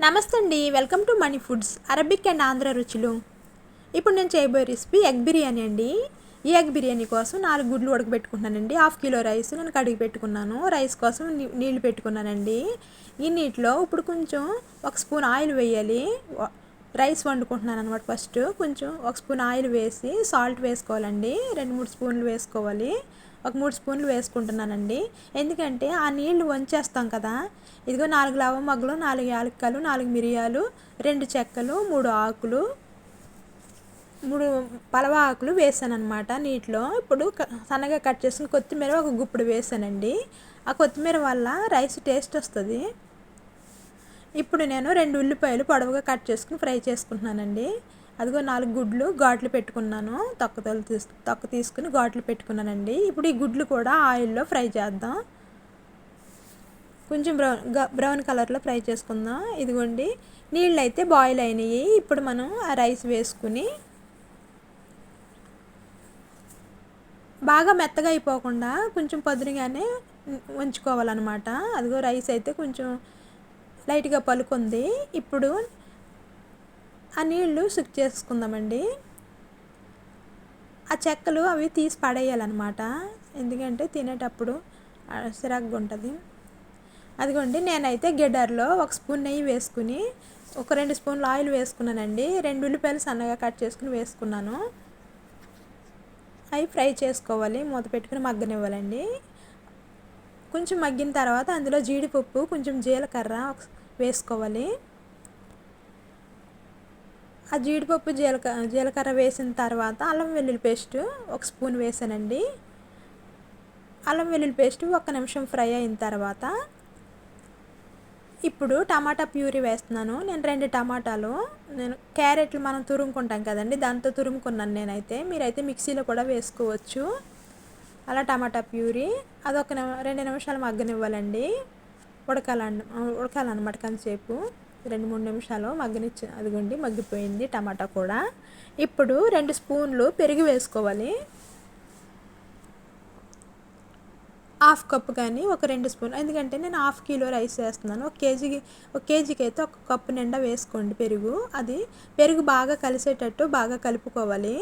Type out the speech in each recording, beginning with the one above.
నమస్తే అండి welcome to Mani foods. Arabic and Andhra రుచులు. ఇప్పుడు నేను చేయబోయే రెసిపీ ఎగ్ బిర్యానీ అండి. ఈ ఎగ్ బిర్యానీ కోసం నాలుగు గుడ్లు ఉడకబెట్టుకున్నానండి హాఫ్ కిలో రైస్ నేను కడిగి పెట్టుకున్నాను. రైస్ కోసం నీ- నీళ్ళు పెట్టుకున్నానండి. ఈ నీటిలో ఇప్పుడు కొంచెం ఒక స్పూన్ ఆయిల్ వేయాలి. రైస్ వండుకుంటున్నాను అనమాట ఫస్ట్. కొంచెం ఒక స్పూన్ ఆయిల్ వేసి సాల్ట్ వేసుకోవాలండి. రెండు మూడు స్పూన్లు వేసుకోవాలి. ఒక మూడు స్పూన్లు వేసుకుంటున్నానండి. ఎందుకంటే ఆ నీళ్ళు వంచేస్తాం కదా. ఇదిగో నాలుగు లవమగ్గులు నాలుగు యాలక్కలు నాలుగు మిరియాలు రెండు చెక్కలు మూడు ఆకులు మూడు పలవ ఆకులు వేసాను అనమాట నీటిలో. ఇప్పుడు క- సన్నగా కట్ చేసుకుని కొత్తిమీర ఒక గుప్పుడు వేసానండి. ఆ కొత్తిమీర వల్ల రైస్ టేస్ట్ వస్తుంది. ఇప్పుడు నేను రెండు ఉల్లిపాయలు పొడవుగా కట్ చేసుకుని ఫ్రై చేసుకుంటున్నానండి. అదిగో నాలుగు గుడ్లు ఘాట్లు పెట్టుకున్నాను. తొక్క తొలి తీసు తొక్క తీసుకుని ఘాట్లు పెట్టుకున్నానండి. ఇప్పుడు ఈ గుడ్లు కూడా ఆయిల్లో ఫ్రై చేద్దాం. కొంచెం బ్రౌన్ బ్రౌన్ కలర్లో ఫ్రై చేసుకుందాం. ఇదిగోండి నీళ్ళు అయితే బాయిల్ అయినాయి. ఇప్పుడు మనం ఆ రైస్ వేసుకుని బాగా మెత్తగా అయిపోకుండా కొంచెం పొద్దునగానే ఉంచుకోవాలన్నమాట. అదిగో రైస్ అయితే కొంచెం లైట్గా పలుకుంది. ఇప్పుడు ఆ నీళ్ళు సుక్ చేసుకుందామండి. ఆ చెక్కలు అవి తీసి పడేయాలన్నమాట. ఎందుకంటే తినేటప్పుడు సిరగ్గా ఉంటుంది. అదిగోండి నేనైతే గిడ్డర్లో ఒక స్పూన్ నెయ్యి వేసుకుని ఒక రెండు స్పూన్లు ఆయిల్ వేసుకున్నానండి. రెండు ఉల్లిపాయలు సన్నగా కట్ చేసుకుని వేసుకున్నాను. అవి ఫ్రై చేసుకోవాలి. మూత పెట్టుకుని మగ్గనివ్వాలండి. కొంచెం మగ్గిన తర్వాత అందులో జీడిపప్పు కొంచెం జీలకర్ర వేసుకోవాలి. ఆ జీడిపప్పు జీలక జీలకర్ర వేసిన తర్వాత అల్లం వెల్లుల్లి పేస్ట్ ఒక స్పూన్ వేసానండి. అల్లం వెల్లుల్లి పేస్ట్ ఒక నిమిషం ఫ్రై అయిన తర్వాత ఇప్పుడు టమాటా ప్యూరీ వేస్తున్నాను. నేను రెండు టమాటాలు నేను క్యారెట్లు మనం తురుముకుంటాం కదండి దాంతో తురుముకున్నాను నేనైతే. మీరైతే మిక్సీలో కూడా వేసుకోవచ్చు. అలా టమాటా ప్యూరీ అదొక రెండు నిమిషాలు మగ్గనివ్వాలండి. ఉడకాలండి ఉడకాలన్నమాట కొంతసేపు. రెండు మూడు నిమిషాలు మగ్గనిచ్చి అదిగోండి మగ్గిపోయింది టమాటా కూడా. ఇప్పుడు రెండు స్పూన్లు పెరుగు వేసుకోవాలి. హాఫ్ కప్ కానీ ఒక రెండు స్పూన్ ఎందుకంటే నేను హాఫ్ కిలో రైస్ వేస్తున్నాను. ఒక కేజీకి ఒక కేజీకి అయితే ఒక కప్పు నిండా వేసుకోండి పెరుగు. అది పెరుగు బాగా కలిసేటట్టు బాగా కలుపుకోవాలి.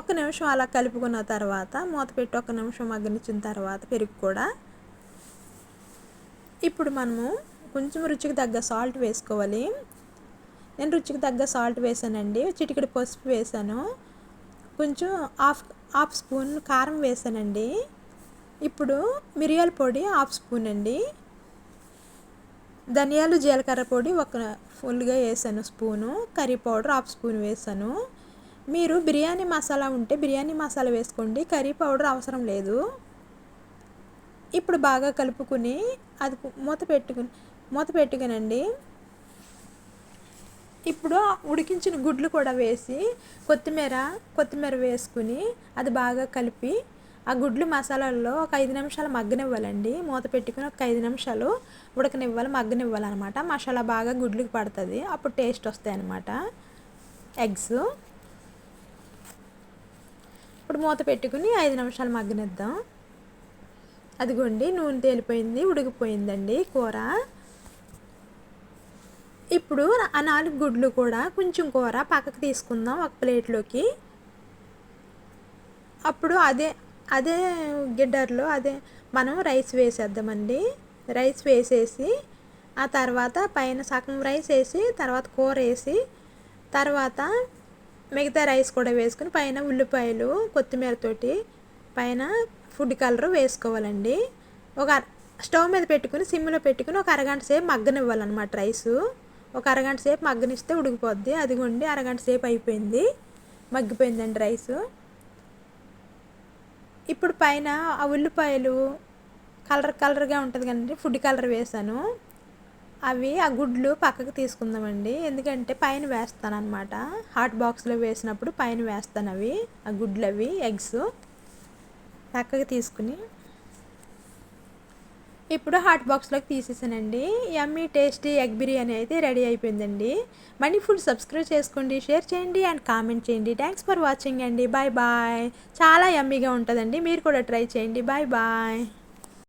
ఒక నిమిషం అలా కలుపుకున్న తర్వాత మూత పెట్టి ఒక నిమిషం మగ్గనిచ్చిన తర్వాత పెరుగు కూడా. ఇప్పుడు మనము కొంచెం రుచికి తగ్గ సాల్ట్ వేసుకోవాలి. నేను రుచికి తగ్గ సాల్ట్ వేసానండి. చిటికెడు పసుపు వేసాను. కొంచెం హాఫ్ హాఫ్ స్పూన్ కారం వేసానండి. ఇప్పుడు మిరియాల పొడి హాఫ్ స్పూన్ అండి. ధనియాలు జీలకర్ర పొడి ఒక ఫుల్గా వేసాను spoon. Curry powder half spoon వేసాను. మీరు బిర్యానీ మసాలా ఉంటే బిర్యానీ మసాలా వేసుకోండి. కర్రీ పౌడర్ అవసరం లేదు. ఇప్పుడు బాగా కలుపుకుని అది మూత పెట్టుకుని మూత పెట్టుకునండి. ఇప్పుడు ఉడికించిన గుడ్లు కూడా వేసి కొత్తిమీర కొత్తిమీర వేసుకుని అది బాగా కలిపి ఆ గుడ్లు మసాలాల్లో ఒక ఐదు నిమిషాలు మగ్గనివ్వాలండి. మూత పెట్టుకుని ఒక ఐదు నిమిషాలు ఉడకనివ్వాలి మగ్గనివ్వాలి అనమాట మసాలా బాగా గుడ్లకు పడుతుంది. అప్పుడు టేస్ట్ వస్తాయి అన్నమాట ఎగ్స్. ఇప్పుడు మూత పెట్టుకుని ఐదు నిమిషాలు మగ్గనిద్దాం. అదిగోండి నూనె తేలిపోయింది ఉడికిపోయిందండి కూర. ఇప్పుడు ఆ నాలుగు గుడ్లు కూడా కొంచెం కూర పక్కకు తీసుకుందాం ఒక ప్లేట్లోకి. అప్పుడు అదే అదే గిడ్డర్లో అదే మనం రైస్ వేసేద్దామండి. రైస్ వేసేసి ఆ తర్వాత పైన సగం రైస్ వేసి తర్వాత కూర వేసి తర్వాత మిగతా రైస్ కూడా వేసుకుని పైన ఉల్లిపాయలు కొత్తిమీరతోటి పైన ఫుడ్ కలర్ వేసుకోవాలండి. ఒక స్టవ్ మీద పెట్టుకుని సిమ్లో పెట్టుకుని ఒక అరగంట సేపు మగ్గనివ్వాలన్నమాట రైసు. ఒక అరగంట సేపు మగ్గనిస్తే ఉడికిపోద్ది. అదిగోండి అరగంట సేపు అయిపోయింది. మగ్గిపోయిందండి రైసు. ఇప్పుడు పైన ఆ ఉల్లిపాయలు కలర్ కలర్గా ఉంటుంది కదండి ఫుడ్ కలర్ వేసాను అవి ఆ గుడ్లు పక్కకు తీసుకుందామండి. ఎందుకంటే పైన వేస్తాను అనమాట హాట్ బాక్స్లో వేసినప్పుడు పైన వేస్తాను అవి ఆ గుడ్లు అవి ఎగ్స్. పక్కకు తీసుకుని ఇప్పుడు హాట్ బాక్స్లోకి తీసేసానండి. యమ్మీ టేస్టీ ఎగ్ బిర్యానీ అయితే రెడీ అయిపోయిందండి. మనీ ఫుల్ సబ్స్క్రైబ్ చేసుకోండి షేర్ చేయండి అండ్ కామెంట్ చేయండి. థ్యాంక్స్ ఫర్ వాచింగ్ అండి. బాయ్ బాయ్ చాలా యమ్మీగా ఉంటుందండి. మీరు కూడా ట్రై చేయండి. Bye bye